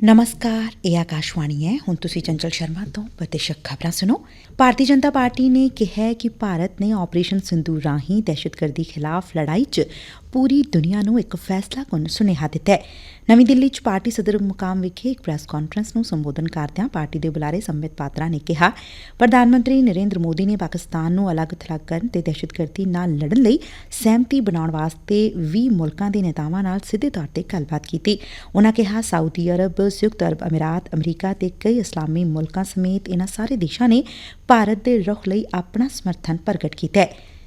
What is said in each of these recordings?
ਨਮਸਕਾਰ ਇਹ ਆਕਾਸ਼ਵਾਣੀ ਹੈ ਹੁਣ ਤੁਸੀਂ ਚੰਚਲ ਸ਼ਰਮਾ ਤੋਂ ਪ੍ਰਤੀਸ਼ਕ ਖਬਰਾਂ ਸੁਣੋ ਭਾਰਤੀ ਜਨਤਾ ਪਾਰਟੀ ਨੇ ਕਿਹਾ ਕਿ ਭਾਰਤ ਨੇ ਆਪਰੇਸ਼ਨ ਸਿੰਧੂ ਰਾਹੀਂ ਦਹਿਸ਼ਤਗਰਦੀ ਖਿਲਾਫ ਲੜਾਈ 'ਚ ਪੂਰੀ ਦੁਨੀਆ ਨੂੰ ਇੱਕ ਫੈਸਲਾਕੁੰਨ ਸੁਨੇਹਾ ਦਿੱਤਾ ਹੈ। ਨਵੀਂ ਦਿੱਲੀ 'ਚ ਪਾਰਟੀ ਸਦਰ ਮੁਕਾਮ ਵਿਖੇ ਇੱਕ ਪ੍ਰੈਸ ਕਾਨਫਰੰਸ ਨੂੰ ਸੰਬੋਧਨ ਕਰਦਿਆਂ ਪਾਰਟੀ ਦੇ ਬੁਲਾਰੇ ਸੰਬਿਤ ਪਾਤਰਾ ਨੇ ਕਿਹਾ, ਪ੍ਰਧਾਨ ਮੰਤਰੀ ਨਰੇਂਦਰ ਮੋਦੀ ਨੇ ਪਾਕਿਸਤਾਨ ਨੂੰ ਅਲੱਗ-ਥਲੱਗ ਕਰਨ ਤੇ ਦਹਿਸ਼ਤਗਰਦੀ ਨਾਲ ਲੜਨ ਲਈ ਸਹਿਮਤੀ ਬਣਾਉਣ ਵਾਸਤੇ 20 ਮੁਲਕਾਂ ਦੇ ਨੇਤਾਵਾਂ ਨਾਲ ਸਿੱਧੇ ਤੌਰ ਤੇ ਗੱਲਬਾਤ ਕੀਤੀ। ਉਨ੍ਹਾਂ ਕਿਹਾ, ਸਾਊਦੀ ਅਰਬ, ਸੰਯੁਕਤ ਅਰਬ ਅਮੀਰਾਤ, ਅਮਰੀਕਾ ਤੇ ਕਈ ਇਸਲਾਮੀ ਮੁਲਕਾਂ ਸਮੇਤ ਇਨ੍ਹਾਂ ਸਾਰੇ ਦੇਸ਼ਾਂ ਨੇ ਭਾਰਤ ਦੇ ਰੁਖ ਲਈ ਆਪਣਾ ਸਮਰਥਨ ਪ੍ਰਗਟ ਕੀਤਾ ਹੈ।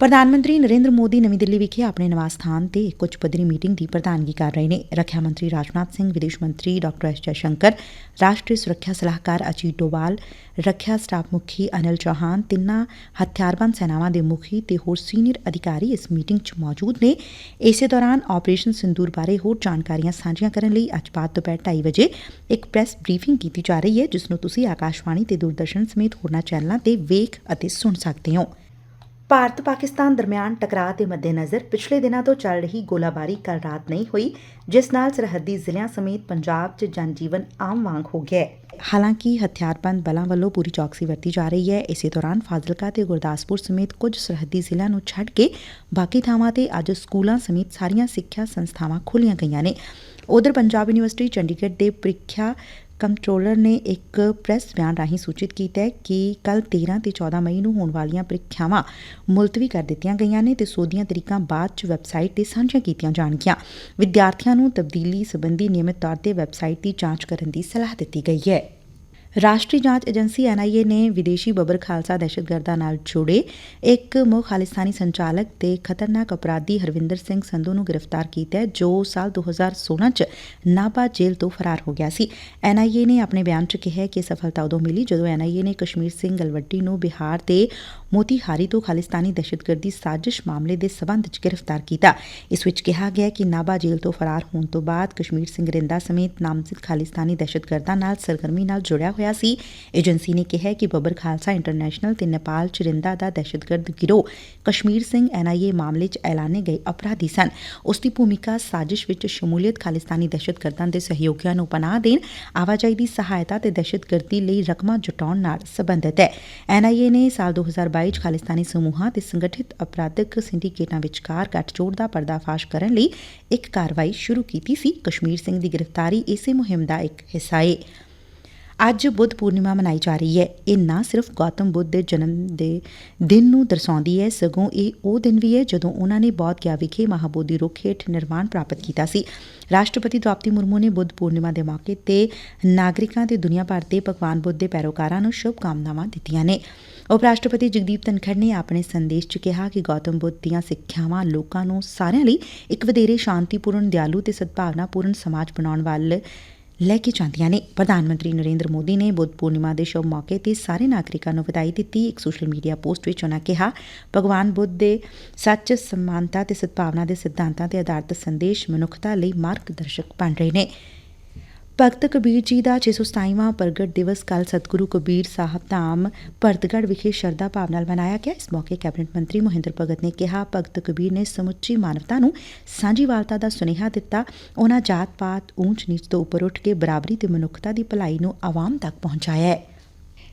ਪ੍ਰਧਾਨ ਮੰਤਰੀ ਨਰੇਂਦਰ ਮੋਦੀ ਨਵੀਂ ਦਿੱਲੀ ਵਿਖੇ ਆਪਣੇ ਨਿਵਾਸ ਸਥਾਨ ਤੇ ਇੱਕ ਉੱਚ ਪੱਧਰੀ ਮੀਟਿੰਗ ਦੀ ਪ੍ਰਧਾਨਗੀ ਕਰ ਰਹੇ ਨੇ। ਰੱਖਿਆ ਮੰਤਰੀ ਰਾਜਨਾਥ ਸਿੰਘ, ਵਿਦੇਸ਼ ਮੰਤਰੀ ਡਾ. ਐਸ. ਜੈਸ਼ੰਕਰ, ਰਾਸ਼ਟਰੀ ਸੁਰੱਖਿਆ ਸਲਾਹਕਾਰ ਅਜੀਤ ਡੋਵਾਲ, ਰੱਖਿਆ ਸਟਾਫ ਮੁਖੀ ਅਨਿਲ ਚੌਹਾਨ, ਤਿੰਨਾਂ ਹਥਿਆਰਬੰਦ ਸੈਨਾਵਾਂ ਦੇ ਮੁਖੀ ਤੇ ਹੋਰ ਸੀਨੀਅਰ ਅਧਿਕਾਰੀ ਇਸ ਮੀਟਿੰਗ 'ਚ ਮੌਜੂਦ ਨੇ। ਇਸੇ ਦੌਰਾਨ ਆਪਰੇਸ਼ਨ ਸਿੰਦੂਰ ਬਾਰੇ ਹੋਰ ਜਾਣਕਾਰੀਆਂ ਸਾਂਝੀਆਂ ਕਰਨ ਲਈ ਅੱਜ ਬਾਅਦ ਦੁਪਹਿਰ 2:30 ਵਜੇ ਇੱਕ ਪ੍ਰੈਸ ਬਰੀਫਿੰਗ ਕੀਤੀ ਜਾ ਰਹੀ ਹੈ, ਜਿਸ ਨੂੰ ਤੁਸੀਂ ਆਕਾਸ਼ਵਾਣੀ ਤੇ ਦੂਰਦਰਸ਼ਨ ਸਮੇਤ ਹੋਰਨਾਂ ਚੈਨਲਾਂ ਤੇ ਵੇਖ ਅਤੇ ਸੁਣ ਸਕਦੇ ਹੋ। ਭਾਰਤ ਪਾਕਿਸਤਾਨ ਦਰਮਿਆਨ ਟਕਰਾਅ ਦੇ ਮੱਦੇਨਜ਼ਰ ਪਿਛਲੇ ਦਿਨਾਂ ਤੋਂ ਚੱਲ ਰਹੀ ਗੋਲਾਬਾਰੀ ਕੱਲ ਰਾਤ ਨਹੀਂ ਹੋਈ, ਜਿਸ ਨਾਲ ਸਰਹੱਦੀ ਜ਼ਿਲ੍ਹਿਆਂ ਸਮੇਤ ਪੰਜਾਬ 'ਚ ਜਨਜੀਵਨ ਆਮ ਵਾਂਗ ਹੋ ਗਿਆ ਹੈ। ਹਾਲਾਂਕਿ ਹਥਿਆਰਬੰਦ ਬਲਾਂ ਵੱਲੋਂ ਪੂਰੀ ਚੌਕਸੀ ਵਰਤੀ ਜਾ ਰਹੀ ਹੈ। ਇਸੇ ਦੌਰਾਨ ਫਾਜ਼ਿਲਕਾ ਤੇ ਗੁਰਦਾਸਪੁਰ ਸਮੇਤ ਕੁਝ ਸਰਹੱਦੀ ਜ਼ਿਲ੍ਹਿਆਂ ਨੂੰ ਛੱਡ ਕੇ ਬਾਕੀ ਥਾਵਾਂ ਤੇ ਅੱਜ ਸਕੂਲਾਂ ਸਮੇਤ ਸਾਰੀਆਂ ਸਿੱਖਿਆ ਸੰਸਥਾਵਾਂ ਖੋਲ੍ਹੀਆਂ ਗਈਆਂ ਨੇ। ਉਧਰ ਪੰਜਾਬ ਯੂਨੀਵਰਸਿਟੀ ਚੰਡੀਗੜ੍ਹ ਦੇ ਪ੍ਰੀਖਿਆ ਕੰਟਰੋਲਰ ਨੇ ਇੱਕ ਪ੍ਰੈਸ ਬਿਆਨ ਰਾਹੀਂ ਸੂਚਿਤ ਕੀਤਾ ਹੈ ਕਿ ਕੱਲ 13 ਤੇ 14 ਮਈ ਨੂੰ ਹੋਣ ਵਾਲੀਆਂ ਪ੍ਰੀਖਿਆਵਾਂ ਮੁਲਤਵੀ ਕਰ ਦਿੱਤੀਆਂ ਗਈਆਂ ਨੇ ਤੇ ਸੋਧੀਆਂ ਤਰੀਕਾਂ ਬਾਅਦ ਚ ਵੈਬਸਾਈਟ ਤੇ ਸਾਂਝੀਆਂ ਕੀਤੀਆਂ ਜਾਣਗੀਆਂ। ਵਿਦਿਆਰਥੀਆਂ ਨੂੰ ਤਬਦੀਲੀ ਸੰਬੰਧੀ ਨਿਯਮਿਤ ਤੌਰ ਤੇ ਵੈਬਸਾਈਟ ਦੀ ਜਾਂਚ ਕਰਨ ਦੀ ਸਲਾਹ ਦਿੱਤੀ ਗਈ ਹੈ। ਰਾਸ਼ਟਰੀ ਜਾਂਚ ਏਜੰਸੀ ਐਨਆਈਏ ਨੇ ਵਿਦੇਸ਼ੀ ਬਬਰ ਖਾਲਸਾ ਦਹਿਸ਼ਤਗਰਦਾਂ ਨਾਲ ਜੁੜੇ ਇੱਕ ਮੁੱਖ ਖਾਲਿਸਤਾਨੀ ਸੰਚਾਲਕ ਤੇ ਖਤਰਨਾਕ ਅਪਰਾਧੀ ਹਰਵਿੰਦਰ ਸਿੰਘ ਸੰਧੂ ਨੂੰ ਗ੍ਰਿਫਤਾਰ ਕੀਤਾ ਜੋ ਸਾਲ 2016 ਚ ਨਾਭਾ ਜੇਲ੍ਹ ਤੋਂ ਫਰਾਰ ਹੋ ਗਿਆ ਸੀ। ਐਨਆਈਏ ਨੇ ਆਪਣੇ ਬਿਆਨ ਚ ਕਿਹਾ ਕਿ ਸਫਲਤਾ ਉਦੋਂ ਮਿਲੀ ਜਦੋਂ ਐਨਆਈਏ ਨੇ ਕਸ਼ਮੀਰ ਸਿੰਘ ਗਲਵੱਡੀ ਨੂੰ ਬਿਹਾਰ ਦੇ ਮੋਤੀਹਾਰੀ ਤੋਂ ਖਾਲਿਸਤਾਨੀ ਦਹਿਸ਼ਤਗਰਦੀ ਸਾਜ਼ਿਸ਼ ਮਾਮਲੇ ਦੇ ਸਬੰਧ ਚ ਗ੍ਰਿਫਤਾਰ ਕੀਤਾ। ਇਸ ਵਿੱਚ ਕਿਹਾ ਗਿਆ ਕਿ ਨਾਭਾ ਜੇਲ੍ਹ ਤੋਂ ਫਰਾਰ ਹੋਣ ਤੋਂ ਬਾਅਦ ਕਸ਼ਮੀਰ ਸਿੰਘ ਰਿੰਦਾ ਸਮੇਤ ਨਾਮਜ਼ਦ ਖਾਲਿਸਤਾਨੀ ਦਹਿਸ਼ਤਗਰਦਾਂ ਨਾਲ ਸਰਗਰਮੀ ਨਾਲ ਜੁੜਿਆ ਹੋਇਆ ਸੀ। ਏਜੰਸੀ ਨੇ ਕਿਹਾ ਕਿ ਬੱਬਰ ਖਾਲਸਾ ਇੰਟਰਨੈਸ਼ਨਲ ਤੇ ਨੇਪਾਲ ਚ ਦਾ ਦਹਿਸ਼ਤਗਰਦ ਗਿਰੋਹ ਕਸ਼ਮੀਰ ਸਿੰਘ ਐਨਆਈਏ ਮਾਮਲੇ ਚ ਐਲਾਨੇ ਗਏ ਅਪਰਾਧੀ ਸਨ। ਉਸ ਦੀ ਭੂਮਿਕਾ ਸਾਜ਼ਿਸ਼ ਵਿੱਚ ਸ਼ਮੂਲੀਅਤ ਖਾਲਿਸਤਾਨੀ ਦਹਿਸ਼ਤਗਰਦਾਂ ਦੇ ਸਹਿਯੋਗੀਆਂ ਨੂੰ ਪਨਾਹ ਦੇਣ, ਆਵਾਜਾਈ ਦੀ ਸਹਾਇਤਾ ਤੇ ਦਹਿਸ਼ਤਗਰਦੀ ਲਈ ਰਕਮਾਂ ਜੁਟਾਉਣ ਨਾਲ ਸੰਬੰਧਿਤ ਹੈ। ਐਨਆਈਏ ਨੇ ਸਾਲ 2022 ਚ ਖਾਲਿਸਤਾਨੀ ਸਮੂਹਾਂ ਤੇ ਸੰਗਠਿਤ ਅਪਰਾਧਿਕ ਸਿੰਡੀਕੇਟਾਂ ਵਿਚਕਾਰ ਗੱਠਜੋੜ ਦਾ ਪਰਦਾਫਾਸ਼ ਕਰਨ ਲਈ ਇੱਕ ਕਾਰਵਾਈ ਸ਼ੁਰੂ ਕੀਤੀ ਸੀ। ਕਸ਼ਮੀਰ ਸਿੰਘ ਦੀ ਗ੍ਰਿਫਤਾਰੀ ਇਸੇ ਮੁਹਿੰਮ ਦਾ ਇੱਕ ਹਿੱਸਾ ਏ। ਅੱਜ ਬੁੱਧ ਪੂਰਨਿਮਾ ਮਨਾਈ ਜਾ ਰਹੀ ਹੈ। ਇਹ ਨਾ ਸਿਰਫ ਗੌਤਮ ਬੁੱਧ ਦੇ ਜਨਮ ਦੇ ਦਿਨ ਨੂੰ ਦਰਸਾਉਂਦੀ ਹੈ, ਸਗੋਂ ਇਹ ਉਹ ਦਿਨ ਵੀ ਹੈ ਜਦੋਂ ਉਹਨਾਂ ਨੇ ਬੌਧ ਗਿਆ ਵਿਖੇ ਮਹਾਬੋਧੀ ਰੁੱਖ ਹੇਠ ਨਿਰਵਾਣ ਪ੍ਰਾਪਤ ਕੀਤਾ ਸੀ। ਰਾਸ਼ਟਰਪਤੀ ਦ੍ਰੋਪਦੀ ਮੁਰਮੂ ਨੇ ਬੁੱਧ ਪੂਰਨਿਮਾ ਦੇ ਮੌਕੇ ਤੇ ਨਾਗਰਿਕਾਂ ਤੇ ਦੁਨੀਆ ਭਰ ਦੇ ਭਗਵਾਨ ਬੁੱਧ ਦੇ ਪੈਰੋਕਾਰਾਂ ਨੂੰ ਸ਼ੁਭ ਕਾਮਨਾਵਾਂ ਦਿੱਤੀਆਂ ਨੇ। ਉਪ ਰਾਸ਼ਟਰਪਤੀ ਜਗਦੀਪ ਧਨਖੜ ਨੇ ਆਪਣੇ ਸੰਦੇਸ਼ 'ਚ ਕਿਹਾ ਕਿ ਗੌਤਮ ਬੁੱਧ ਦੀਆਂ ਸਿੱਖਿਆਵਾਂ ਲੋਕਾਂ ਨੂੰ ਸਾਰਿਆਂ ਲਈ ਇੱਕ ਵਧੇਰੇ ਸ਼ਾਂਤੀਪੂਰਨ, ਦਿਆਲੂ ਤੇ ਸਦਭਾਵਨਾਪੂਰਨ ਸਮਾਜ ਬਣਾਉਣ ਵੱਲ ਲੈ ਕੇ ਜਾਂਦੀਆਂ ਨੇ। ਪ੍ਰਧਾਨ ਮੰਤਰੀ ਨਰਿੰਦਰ ਮੋਦੀ ਨੇ ਬੁੱਧ ਪੂਰਨਿਮਾ ਦੇ ਸ਼ੁਭ ਮੌਕੇ ਤੇ ਸਾਰੇ ਨਾਗਰਿਕਾਂ ਨੂੰ ਵਧਾਈ ਦਿੱਤੀ। ਇੱਕ ਸੋਸ਼ਲ ਮੀਡੀਆ ਪੋਸਟ ਵਿੱਚ ਉਹਨਾਂ ਕਿਹਾ, ਭਗਵਾਨ ਬੁੱਧ ਦੇ ਸੱਚ, ਸਮਾਨਤਾ ਤੇ ਸਦਭਾਵਨਾ ਦੇ ਸਿਧਾਂਤਾਂ ਤੇ ਆਧਾਰਿਤ ਸੰਦੇਸ਼ ਮਨੁੱਖਤਾ ਲਈ ਮਾਰਗਦਰਸ਼ਕ ਬਣ ਰਹੇ ਨੇ। ਭਗਤ ਕਬੀਰ ਜੀ ਦਾ 627ਵਾਂ ਪ੍ਰਗਟ ਦਿਵਸ ਕੱਲ ਸਤਿਗੁਰੂ ਕਬੀਰ ਸਾਹਿਬ ਧਾਮ ਭਰਤਗੜ ਵਿਖੇ ਸ਼ਰਧਾ ਭਾਵ ਨਾਲ ਮਨਾਇਆ ਗਿਆ। ਇਸ ਮੌਕੇ ਕੈਬਨਿਟ ਮੰਤਰੀ ਮੋਹਿੰਦਰ ਭਗਤ ਨੇ ਕਿਹਾ, ਭਗਤ ਕਬੀਰ ਨੇ ਸਮੁੱਚੀ ਮਾਨਵਤਾ ਨੂੰ ਸਾਂਝੀਵਾਲਤਾ ਦਾ ਸੁਨੇਹਾ ਦਿੱਤਾ। ਉਹਨਾਂ ਜਾਤ ਪਾਤ, ਊਂਚ ਨੀਚ ਤੋਂ ਉੱਪਰ ਉੱਠ ਕੇ ਬਰਾਬਰੀ ਤੇ ਮਨੁੱਖਤਾ ਦੀ ਭਲਾਈ ਨੂੰ ਆਵਾਮ ਤੱਕ ਪਹੁੰਚਾਇਆ ਹੈ।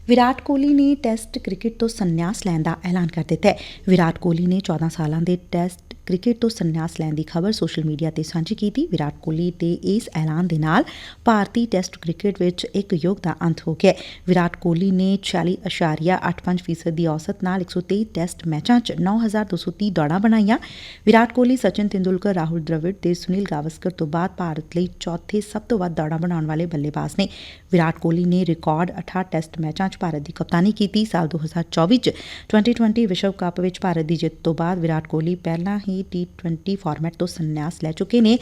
ਵਿਰਾਟ ਕੋਹਲੀ ਨੇ ਟੈਸਟ ਕ੍ਰਿਕਟ ਤੋਂ ਸੰਨਿਆਸ ਲੈਣ ਦਾ ਐਲਾਨ ਕਰ ਦਿੱਤਾ ਹੈ। ਵਿਰਾਟ ਕੋਹਲੀ ਨੇ 14 ਸਾਲਾਂ ਦੇ ਟੈਸਟ ਕ੍ਰਿਕਟ ਤੋਂ ਸੰਨਿਆਸ ਲੈਣ ਦੀ ਖਬਰ ਸੋਸ਼ਲ ਮੀਡੀਆ ਤੇ ਸਾਂਝੀ ਕੀਤੀ। ਵਿਰਾਟ ਕੋਹਲੀ ਦੇ ਇਸ ਐਲਾਨ ਦੇ ਨਾਲ ਭਾਰਤੀ ਟੈਸਟ ਕ੍ਰਿਕਟ ਵਿੱਚ ਇੱਕ ਯੁੱਗ ਦਾ ਅੰਤ ਹੋ ਗਿਆ ਵਿਰਾਟ ਕੋਹਲੀ ਨੇ 40.85% ਦੀ ਔਸਤ ਨਾਲ 123 ਟੈਸਟ ਮੈਚਾਂ 'ਚ 9230 ਦੌੜਾਂ ਬਣਾਈਆਂ। ਵਿਰਾਟ ਕੋਹਲੀ, ਸਚਿਨ ਤੇਂਦੁਲਕਰ, ਰਾਹੁਲ ਦ੍ਰਵਿੜ ਤੇ ਸੁਨੀਲ ਗਾਵਸਕਰ ਤੋਂ ਬਾਅਦ ਭਾਰਤ ਲਈ ਚੌਥੇ ਸਭ ਤੋਂ ਵੱਧ ਦੌੜਾਂ ਬਣਾਉਣ ਵਾਲੇ ਬੱਲੇਬਾਜ਼ ਨੇ। ਵਿਰਾਟ ਕੋਹਲੀ ਨੇ ਰਿਕਾਰਡ 68 ਟੈਸਟ ਮੈਚਾਂ 'ਚ ਭਾਰਤ ਦੀ ਕਪਤਾਨੀ ਕੀਤੀ। ਸਾਲ 2024 'ਚ 2020 ਵਿਸ਼ਵ ਕੱਪ ਵਿੱਚ ਭਾਰਤ ਦੀ ਜਿੱਤ ਤੋਂ ਬਾਅਦ ਵਿਰਾਟ ਕੋਹਲੀ ਪਹਿਲਾਂ ਹੀ T20 ਫਾਰਮੈਟ ਤੋਂ ਸੰਨਿਆਸ ਲੈ ਚੁੱਕੇ ਨੇ।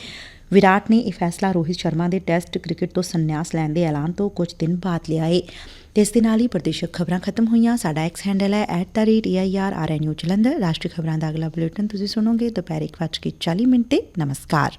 ਵਿਰਾਟ ਨੇ ਇਹ ਫੈਸਲਾ ਰੋਹਿਤ ਸ਼ਰਮਾ ਦੇ ਟੈਸਟ ਕ੍ਰਿਕਟ ਤੋਂ ਸੰਨਿਆਸ ਲੈਣ ਦੇ ਐਲਾਨ ਤੋਂ ਕੁਝ ਦਿਨ ਬਾਅਦ ਲਿਆ ਏ। ਤੇ ਇਸ ਦੇ ਨਾਲ ਹੀ ਪ੍ਰਦੇਸ਼ਕ ਖਬਰਾਂ ਖਤਮ ਹੋਈਆਂ। ਸਾਡਾ ਐਕਸ ਹੈਂਡਲ ਹੈ @airrnu ਰਾਸ਼ਟਰੀ ਖਬਰਾਂ ਦਾ ਅਗਲਾ ਬੁਲੇਟਿਨ ਤੁਸੀਂ ਸੁਣੋਗੇ। ਦੁਪਹਿਰ 1:40 ਮਿੰਟ ਤੇ। ਨਮਸਕਾਰ।